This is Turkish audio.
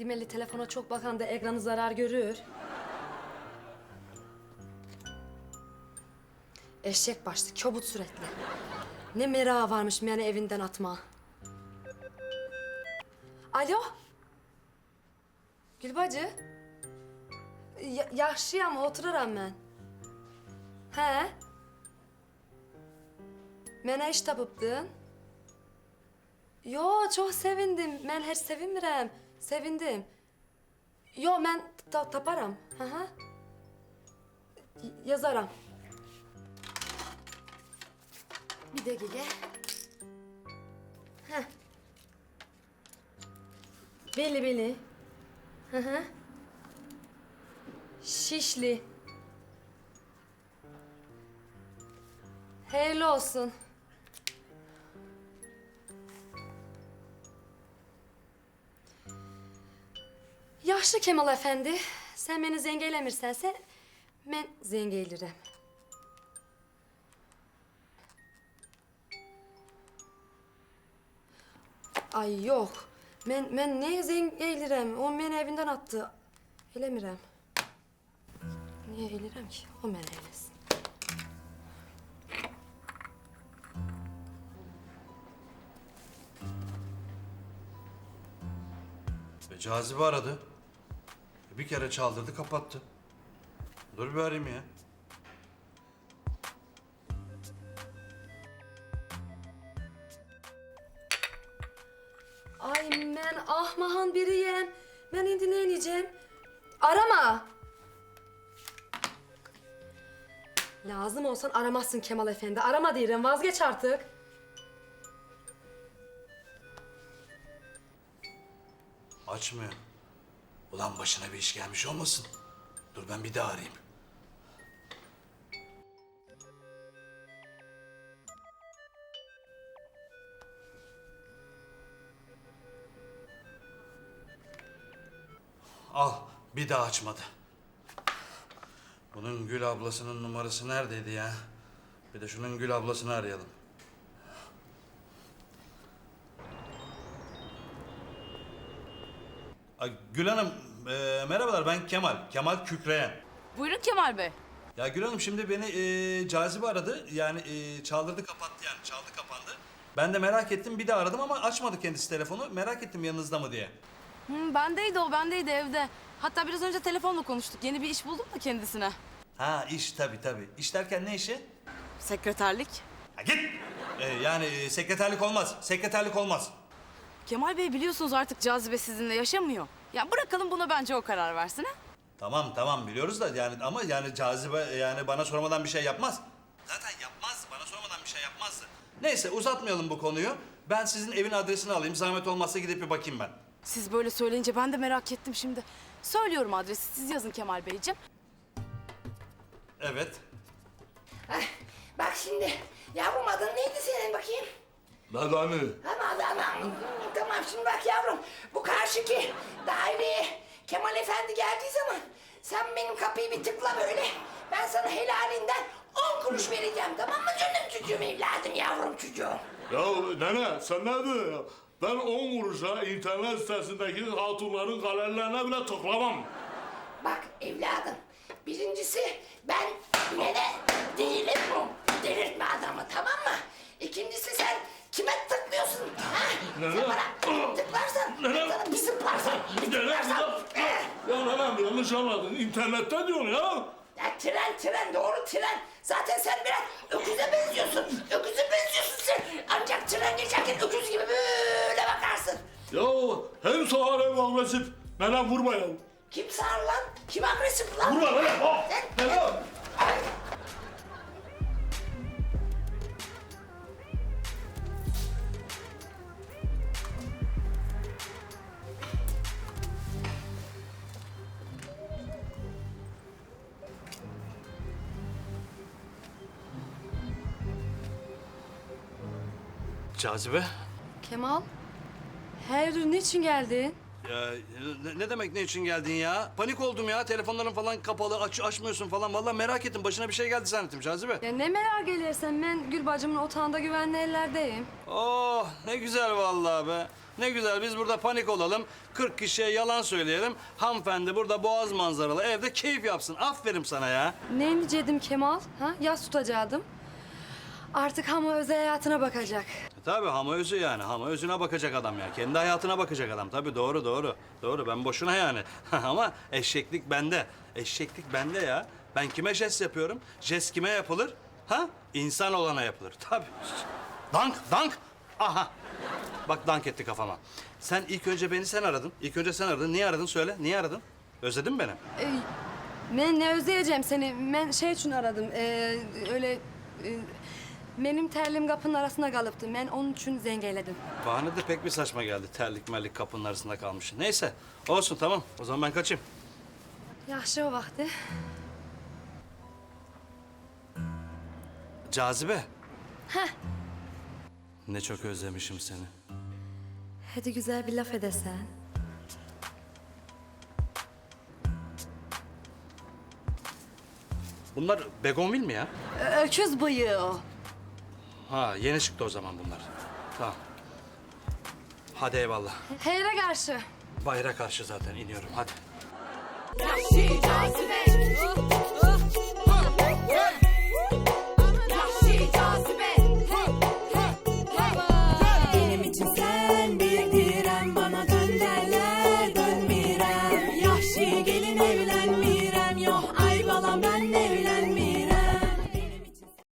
Demeli telefona çok bakan da ekranı zarar görür. Eşek başlı, köbut sürekli. Ne merağı varmış beni evinden atma. Alo? Gülbacı? Ya yaşlıyam, otururam ben. He? Mene iş tapıptın. Yo, çok sevindim. Ben her sevinmirem. Sevindim. Yo, ben ta taparam. Hı hı. Y- Yazaram. Bir de gele. Heh. Belli belli. Hı hı. Şişli. Hayırlı olsun. Yaşlı Kemal Efendi, sen beni zengeylemirsense ben zengeylirim. Ay yok. Ben, ben ne zengeylirim? O beni evinden attı. Eylemirem. Niye eylirem ki? O beni eylesin. E, Cazibe aradı. Bir kere çaldırdı kapattı. Dur bir arayayım ya. Ay ben ahmahan biriyim. Ben indi ne yiyeceğim? Arama. Lazım olsan aramazsın Kemal Efendi. Arama diyorum vazgeç artık. Açmıyor. Ulan başına bir iş gelmiş olmasın? Dur ben bir daha arayayım. Al, bir daha açmadı. Bunun Gül ablasının numarası neredeydi ya? Bir de şunun Gül ablasını arayalım. Ay, Gül Hanım, e, merhabalar ben Kemal. Kemal Kükreyen. Buyurun Kemal Bey. Ya Gül Hanım şimdi beni e, Cazibe aradı. Yani e, çaldırdı kapattı yani çaldı kapandı. Ben de merak ettim bir de aradım ama açmadı kendisi telefonu. Merak ettim yanınızda mı diye. Hı, bendeydi o, bendeydi evde. Hatta biraz önce telefonla konuştuk. Yeni bir iş buldum da kendisine. Ha iş tabii tabii. İş derken ne işi? Sekreterlik. Ha git! E, yani e, sekreterlik olmaz. Sekreterlik olmaz. Kemal Bey biliyorsunuz artık cazibe sizinle yaşamıyor. Ya bırakalım buna bence o karar versin ha. Tamam tamam biliyoruz da yani ama yani Cazibe yani bana sormadan bir şey yapmaz. Zaten yapmaz. Bana sormadan bir şey yapmazdı. Neyse uzatmayalım bu konuyu. Ben sizin evin adresini alayım. Zahmet olmazsa gidip bir bakayım ben. Siz böyle söyleyince ben de merak ettim şimdi. Söylüyorum adresi siz yazın Kemal Beyciğim. Evet. Ay, bak şimdi yavrum adın neydi senin bakayım? Nadani. Ama tamam, tamam şimdi bak yavrum bu karşıki daireye Kemal Efendi geldiği zaman sen benim kapıyı bir tıkla böyle ben sana helalinden on kuruş vereceğim tamam mı canım çocuğum evladım yavrum çocuğum. Ya nene sen ne diyorsun? Ben 10 kuruşa internet sitesindeki hatunların galerilerine bile tıklamam. Bak evladım birincisi ben nene değilim bu delirtme adamı tamam mı? Bana tıklarsan sana bir zıplarsam bir Nene tıklarsam. ya, nenem yanlış anladın. İnternette diyorsun ya. Ya tren tren doğru tren. Zaten sen biraz öküze benziyorsun. Öküze benziyorsun sen. Ancak tren geçerken öküz gibi böyle bakarsın. Ya hem sağır hem agresif. Nenem vurma ya. Kim sağır lan? Kim agresif lan? Vurma nenem. ha. Cazibe. Kemal, hayırdır niçin geldin? Ya ne, ne demek ne için geldin ya? Panik oldum ya. Telefonların falan kapalı. Aç, açmıyorsun falan. Vallahi merak ettim. Başına bir şey geldi zannettim Cazibe. Ya ne merak edersen ben Gül bacımın otağında güvenli ellerdeyim. Oh ne güzel vallahi be. Ne güzel biz burada panik olalım. 40 kişiye yalan söyleyelim. Hanımefendi burada boğaz manzaralı evde keyif yapsın. Aferin sana ya. Ne diyecektim Kemal? Ha? Yas tutacaktım. Artık ama özel hayatına bakacak. E Tabii hama özü yani. Hama özüne bakacak adam ya. Kendi hayatına bakacak adam. Tabii doğru doğru. Doğru ben boşuna yani. Ama eşeklik bende. Eşeklik bende ya. Ben kime jest yapıyorum? Jest kime yapılır? Ha? İnsan olana yapılır. Tabii. Dank, dank. Aha. Bak dank etti kafama. Sen ilk önce beni sen aradın. İlk önce sen aradın. Niye aradın söyle. Niye aradın? Özledin mi beni? Ee, ben ne özleyeceğim seni. Ben şey için aradım. Ee, öyle... e, benim terliğim kapının arasında kalıptı. Ben onun için zengeledim. Bahane de pek bir saçma geldi. Terlik merlik kapının arasında kalmış. Neyse. Olsun tamam. O zaman ben kaçayım. Yaxşı o vakti. Cazibe. Heh. Ne çok özlemişim seni. Hadi güzel bir laf edesen. Bunlar Begonvil mi ya? Ö- Öküz bıyığı o. Ha yeni çıktı o zaman bunlar. Tamam. Hadi eyvallah. Heyre karşı. Bayra karşı zaten iniyorum hadi. Cazibe.